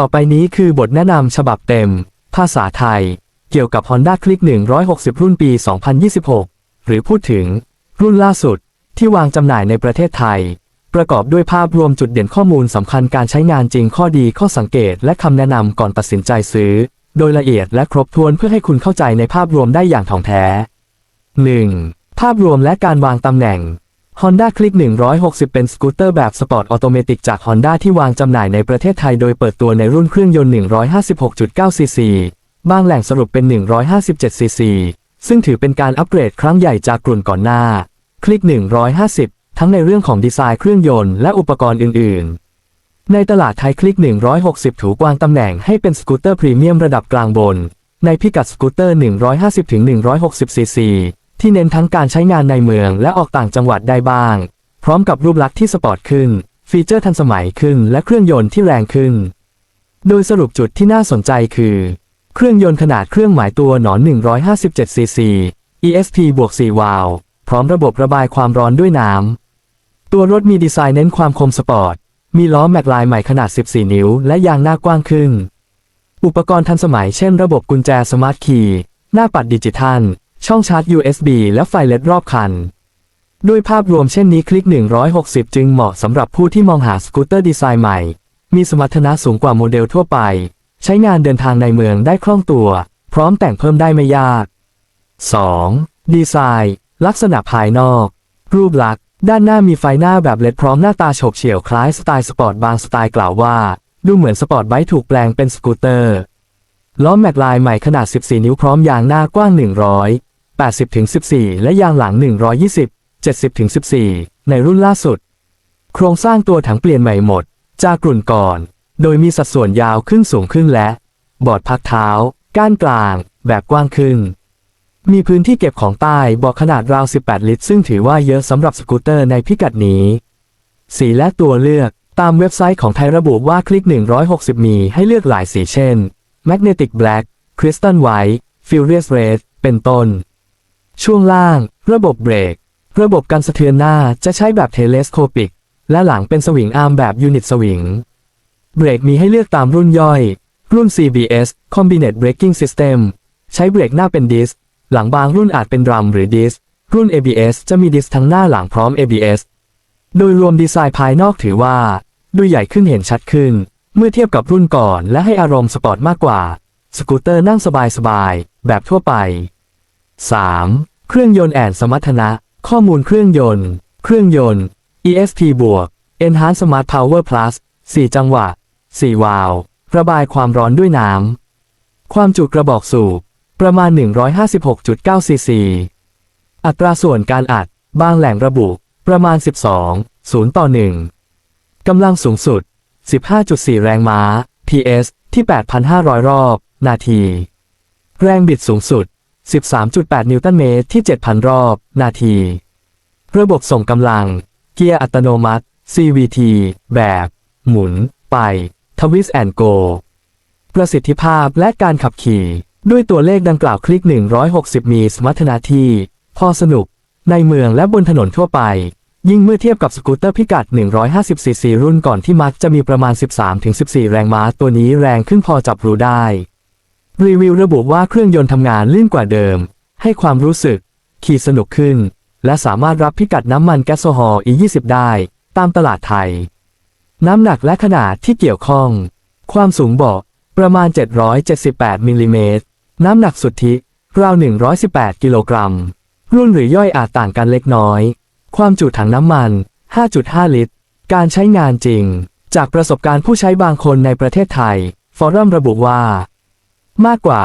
ต่อไปนี้คือบทแนะนำฉบับเต็ม ภาษาไทย เกี่ยวกับ Honda Click 160 รุ่นปี 2026 หรือพูดถึง รุ่นล่าสุด ที่วางจำหน่ายในประเทศไทย ประกอบด้วยภาพรวมจุดเด่นข้อมูลสำคัญการใช้งานจริงข้อดีข้อสังเกต และคำแนะนำก่อนตัดสินใจซื้อ โดยละเอียดและครบถ้วนเพื่อให้คุณเข้าใจในภาพรวมได้อย่างถ่องแท้ 1. ภาพรวมและการวางตำแหน่ง Honda Click 160 เป็นสกูตเตอร์แบบสปอร์ตออโตเมติกจาก Honda ที่วางจำหน่ายในประเทศไทยโดยเปิดตัวในรุ่นเครื่องยนต์ 156.9 ซีซี บางแหล่งสรุปเป็น 157 ซีซี ซึ่งถือเป็นการอัปเกรดครั้งใหญ่จากกลุ่นก่อนหน้า คลิก 150 ทั้งในเรื่องของดีไซน์เครื่องยนต์และอุปกรณ์อื่น ๆ ในตลาดไทยคลิก 160 ถูกวางตำแหน่งให้เป็นสกูตเตอร์พรีเมียมระดับกลางบน ในพิกัดสกูตเตอร์ 150-160 ซีซี ที่เน้นทั้งการใช้งานในเมืองและออกต่างจังหวัดได้บ้าง พร้อมกับรูปลักษณ์ที่สปอร์ตขึ้น ฟีเจอร์ทันสมัยขึ้น และเครื่องยนต์ที่แรงขึ้น โดยสรุปจุดที่น่าสนใจคือ เครื่องยนต์ขนาดเครื่องหมายตัวหนอน 157ซีซี ESP บวก4วาล์วพร้อมระบบระบายความร้อนด้วยน้ำ ตัวรถมีดีไซน์เน้นความคมสปอร์ต มีล้อแม็กลายใหม่ขนาด 14 นิ้ว และยางหน้ากว้างขึ้น อุปกรณ์ทันสมัยเช่นระบบกุญแจสมาร์ทคีย์หน้าปัดดิจิทัล ช่องชาร์จ USB และไฟเลดรอบคัน ด้วยภาพรวมเช่นนี้คลิก 160 จึงเหมาะสำหรับผู้ที่มองหาสกูตเตอร์ดีไซน์ใหม่ มีสมรรถนะสูงกว่าโมเดลทั่วไป ใช้งานเดินทางในเมืองได้คล่องตัว พร้อมแต่งเพิ่มได้ไม่ยาก 2. ดีไซน์ ลักษณะภายนอก รูปลักษณ์ ด้านหน้ามีไฟหน้าแบบเลดพร้อมหน้าตาโฉบเฉี่ยวคล้ายสไตล์สปอร์ตบางสไตล์กล่าวว่า ดูเหมือนสปอร์ตไบค์ถูกแปลงเป็นสกูตเตอร์ล้อแม็กลายใหม่ขนาด 14 นิ้วพร้อมยางหน้ากว้าง 100 80-14 และยางหลัง 120 70-14 ในรุ่นล่าสุด โครงสร้างตัวถังเปลี่ยนใหม่หมด จากกลุ่นก่อน โดยมีสัดส่วนยาวขึ้นสูงขึ้นและ บอร์ดพักเท้า ก้านกลาง แบบกว้างขึ้น มีพื้นที่เก็บของใต้บาะขนาดราว 18 ลิตร ซึ่งถือว่าเยอะสำหรับสกูตเตอร์ในพิกัดนี้ สีและตัวเลือกตามเว็บไซต์ของไทยระบุว่าคลิก 160 มีให้เลือกหลายสีเช่น Magnetic Black Crystal White Furious Red เป็นต้น ช่วงล่าง ระบบเบรก ระบบการสะเทือนหน้าจะใช้แบบเทเลสโคปิก และหลังเป็นสวิงอาร์มแบบยูนิตสวิง เบรกมีให้เลือกตามรุ่นย่อย รุ่น CBS Combinate Braking System ใช้เบรกหน้าเป็นดิส หลังบางรุ่นอาจเป็นดรัมหรือดิส รุ่น ABS จะมีดิสทั้งหน้าหลังพร้อม ABS โดยรวมดีไซน์ภายนอกถือว่า ดูใหญ่ขึ้นเห็นชัดขึ้น เมื่อเทียบกับรุ่นก่อนและให้อารมณ์สปอร์ตมากกว่า สกูตเตอร์นั่งสบายๆ แบบทั่วไป 3. เครื่องยนต์แอนสมรรถนะ ข้อมูลเครื่องยนต์ เครื่องยนต์ ESP บวก Enhanced Smart Power Plus 4 จังหวะ 4 วาล์วระบายความร้อนด้วยน้ำ ความจุกระบอกสูบ ประมาณ 156.9 ซีซี อัตราส่วนการอัด บางแหล่งระบุ ประมาณ 12 0 ต่อ 1 กำลังสูงสุด 15.4 แรงม้า PS ที่ 8,500 รอบ นาที แรงบิดสูงสุด 13.8 นิวตันเมตรที่ 7,000 รอบ นาที ระบบส่งกำลัง เกียร์อัตโนมัติ CVT แบบ หมุน ไป ทวิสแอนโก ประสิทธิภาพและการขับขี่ ด้วยตัวเลขดังกล่าวคลิก 160 มีสมรรถนะที่ พอสนุก ในเมืองและบนถนนทั่วไป ยิ่งเมื่อเทียบกับสกูตเตอร์พิกัด 150ซีซีรุ่นก่อนที่มักจะมีประมาณ 13-14 แรงม้าตัวนี้แรงขึ้นพอจับรู้ได้ รีวิวระบุว่าเครื่องยนต์ทำงานลื่นกว่าเดิม ให้ความรู้สึก ขี่สนุกขึ้น และสามารถรับพิกัดน้ำมันแก๊สโซฮอล์ E20 ได้ ตามตลาดไทย น้ำหนักและขนาดที่เกี่ยวข้อง ความสูงเบาะประมาณ 778มิลลิเมตรน้ำหนักสุทธิราว 118 กิโลกรัม รุ่นหรือย่อยอาจต่างกันเล็กน้อย ความจุถังน้ำมัน 5.5 ลิตร การใช้งานจริง จากประสบการณ์ผู้ใช้บางคนในประเทศไทย ฟอรัมระบุว่า มากกว่า